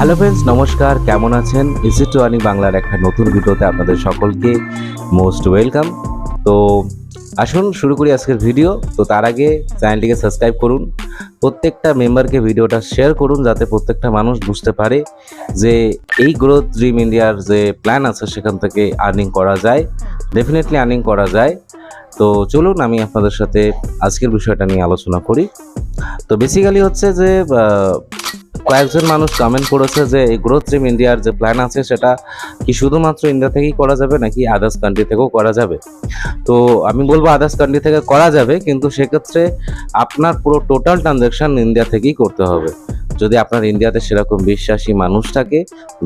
Hello friends নমস্কার, কেমন আছেন? ইসি টু আর্নিং বাংলার একটা নতুন ভিডিওতে আপনাদের সকলকে মোস্ট ওয়েলকাম তো আসুন, শুরু করি আজকের ভিডিও। তো তার আগে চ্যানেলটিকে সাবস্ক্রাইব করুন। প্রত্যেকটা মেম্বারকে ভিডিওটা শেয়ার করুন যাতে প্রত্যেকটা মানুষ বুঝতে পারে যে এই গ্রোথ ড্রিম ইন্ডিয়ার যে প্ল্যান আছে, সেখান থেকে আর্নিং করা যায়। ডেফিনেটলি আর্নিং করা যায়। তো চলুন, আমি আপনাদের সাথে আজকের বিষয়টা নিয়ে আলোচনা করি। তো বেসিক্যালি হচ্ছে যে কয়েকজন মানুষ কমেন্ট করেছে যে, এই গ্রোথ ড্রিম ইন্ডিয়ার যে প্ল্যান আছে, সেটা কি শুধুমাত্র ইন্ডিয়া থেকেই করা যাবে, নাকি আদার্স কান্ট্রি থেকেও করা যাবে? তো আমি বলব আদার্স কান্ট্রি থেকে করা যাবে, কিন্তু সেক্ষেত্রে আপনার পুরো টোটাল ট্রানজ্যাকশন ইন্ডিয়া থেকেই করতে হবে। যদি আপনার ইন্ডিয়াতে সেরকম বিশ্বাসী মানুষ থাকে,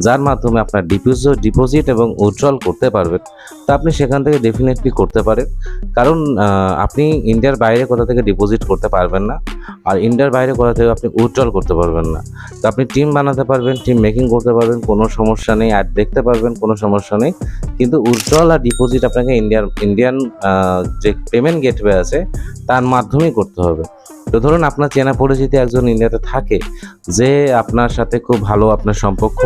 যার মাধ্যমে আপনার ডিপোজিট ডিপোজিট এবং উইথড্রল করতে পারবেন, তা আপনি সেখান থেকে ডেফিনেটলি করতে পারেন। কারণ আপনি ইন্ডিয়ার বাইরে কোথা থেকে ডিপোজিট করতে পারবেন না, আর ইন্ডিয়ার বাইরে কোথা থেকে আপনি উইথড্রল করতে পারবেন না। তো আপনি টিম বানাতে পারবেন টিম মেকিং করতে পারবেন, কোনো সমস্যা নেই আর দেখতে পারবেন, কোনো সমস্যা নেই। কিন্তু উইথড্রল আর ডিপোজিট আপনাকে ইন্ডিয়ার ইন্ডিয়ান যে পেমেন্ট গেটওয়ে আছে, তার মাধ্যমেই করতে হবে। তো ধরুন আপনার চেনা পরিচিতি একজন ইন্ডিয়াতে থাকে যে আপনার সাথে খুব ভালো আপনার সম্পর্ক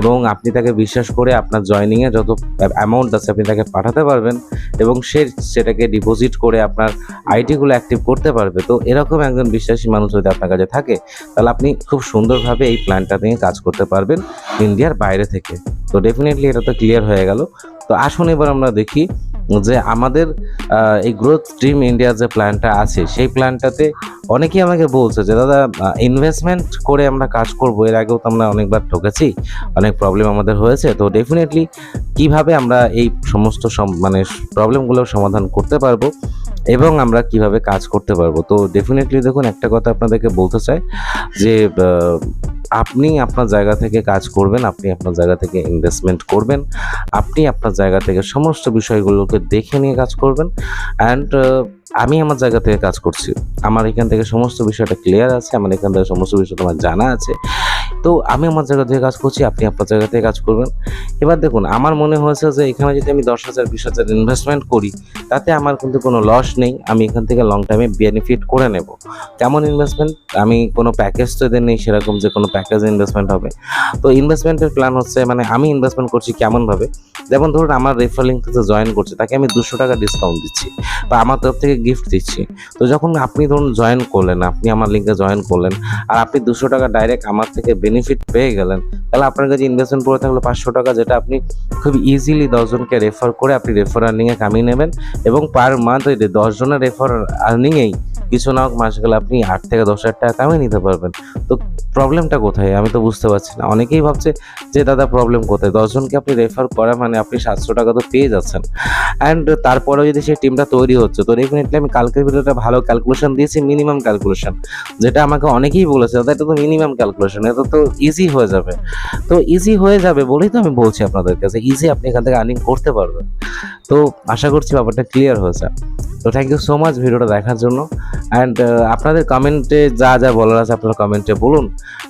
এবং আপনি তাকে বিশ্বাস করে আপনার জয়নিংয়ে যত অ্যামাউন্ট আছে আপনি তাকে পাঠাতে পারবেন এবং সে সেটাকে ডিপোজিট করে আপনার আইডিগুলো অ্যাক্টিভ করতে পারবে। তো এরকম একজন বিশ্বাসী মানুষ যদি আপনার কাছে থাকে, তাহলে আপনি খুব সুন্দরভাবে এই প্ল্যানটা নিয়ে কাজ করতে পারবেন ইন্ডিয়ার বাইরে থেকে। তো ডেফিনেটলি এটা তো ক্লিয়ার হয়ে গেল। তো আসুন এবার আমরা দেখি যে আমাদের এই গ্রোথ ড্রিম ইন্ডিয়ার যে প্ল্যানটা আছে, সেই প্ল্যানটাতে অনেকেই আমাকে বলছে যে, দাদা ইনভেস্টমেন্ট করে আমরা কাজ করব। এর আগেও তো আমরা অনেকবার ঠকেছি, অনেক প্রবলেম আমাদের হয়েছে। তো ডেফিনেটলি কীভাবে আমরা এই সমস্ত সম- মানে প্রবলেমগুলোর সমাধান করতে পারব? এবং আমরা কীভাবে কাজ করতে পারব। তো ডেফিনেটলি দেখুন, একটা কথা আপনাদেরকে বলতে চাই যে আপনি আপনার জায়গা থেকে কাজ করবেন, আপনি আপনার জায়গা থেকে ইনভেস্টমেন্ট করবেন, আপনি আপনার জায়গা থেকে সমস্ত বিষয়গুলোকে দেখে নিয়ে কাজ করবেন অ্যান্ড আমি আমার জায়গা থেকে কাজ করছি। আমার এখান থেকে সমস্ত বিষয়টা ক্লিয়ার আছে, আমার এখান থেকে সমস্ত বিষয়টা আমার জানা আছে। তো আমি আমার জায়গা থেকে কাজ করছি, আপনি আপনার জায়গা থেকে কাজ করবেন। এবার দেখুন, আমার মনে হয়েছে যে এখানে যদি আমি দশ হাজার, বিশ হাজার ইনভেস্টমেন্ট করি, তাতে আমার কিন্তু কোনো লস নেই, আমি এখান থেকে লং টাইমে বেনিফিট করে নেব। কেমন ইনভেস্টমেন্ট আমি কোনো প্যাকেজ তো এদের নেই, সেরকম যে কোনো প্যাকেজ ইনভেস্টমেন্ট হবে। তো ইনভেস্টমেন্টের প্ল্যান হচ্ছে মানে আমি ইনভেস্টমেন্ট করছি কেমনভাবে? যেমন ধরুন আমার রেফারিং থেকে জয়েন করছে, তাকে আমি দুশো টাকা ডিসকাউন্ট দিচ্ছি বা আমার তরফ থেকে গিফট দিচ্ছি। তো যখন আপনি ধরুন জয়েন করলেন, আপনি আমার লিঙ্কে জয়েন করলেন আর আপনি দুশো টাকা ডাইরেক্ট আমার থেকে বেনিফিট পেয়ে গেলেন, তাহলে আপনার কাছে ইনভেস্টমেন্ট পড়ে থাকল পাঁচশো টাকা, যেটা আপনি খুব ইজিলি দশজনকে রেফার করে আপনি রেফার আর্নিংয়ে কামিয়ে নেবেন এবং পার মান্থ ওই দশ জনের রেফার আর্নিংয়েই কিছু না হোক, মাস গেলে আপনি আট থেকে দশ হাজার টাকা কামিয়ে নিতে পারবেন। তো প্রবলেমটা কোথায়? আমি তো বুঝতে পারছি না। অনেকেই ভাবছে যে, দাদা প্রবলেম কোথায়? দশজনকে আপনি রেফার করা মানে আপনি সাতশো টাকা তো পেয়ে যাচ্ছেন। অ্যান্ড তারপরেও যদি সেই টিমটা তৈরি হচ্ছে, তো ডেফিনেটলি আমি কালকের ভিডিওটা ভালো ক্যালকুলেশন দিয়েছি মিনিমাম ক্যালকুলেশন যেটা আমাকে অনেকেই বলেছে, দাদা, এটা তো মিনিমাম ক্যালকুলেশন এটা তো ইজি হয়ে যাবে। তো ইজি হয়ে যাবে বলেই তো আমি বলছি আপনাদের কাছে ইজি আপনি এখান থেকে আর্নিং করতে পারবেন। তো আশা করছি ব্যাপারটা ক্লিয়ার হয়েছে। তো থ্যাংক ইউ সো মাচ ভিডিওটা দেখার জন্য। অ্যান্ড আপনাদের কমেন্টে যা যা বলার আছে আপনারা কমেন্টে বলুন।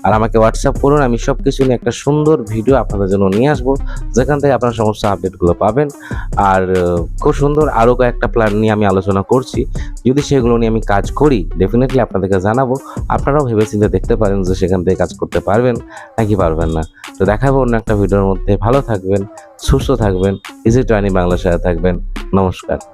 আর আমাকে হোয়াটসঅ্যাপ করুন, আমি সব কিছু নিয়ে একটা সুন্দর ভিডিও আপনাদের জন্য নিয়ে আসব। যেখান থেকে আপনারা সমস্ত আপডেটগুলো পাবেন। আর খুব সুন্দর আরও কয়েকটা প্ল্যান নিয়ে আমি আলোচনা করছি। যদি সেগুলো নিয়ে আমি কাজ করি ডেফিনেটলি আপনাদেরকে জানাব। আপনারাও ভেবেচিন্তে দেখতে পারেন যে সেখান থেকে কাজ করতে পারবেন নাকি পারবেন না। তো দেখাবো অন্য একটা ভিডিওর মধ্যে। ভালো থাকবেন, সুস্থ থাকবেন ইজি টু বাংলার সাথে থাকবেন। নমস্কার।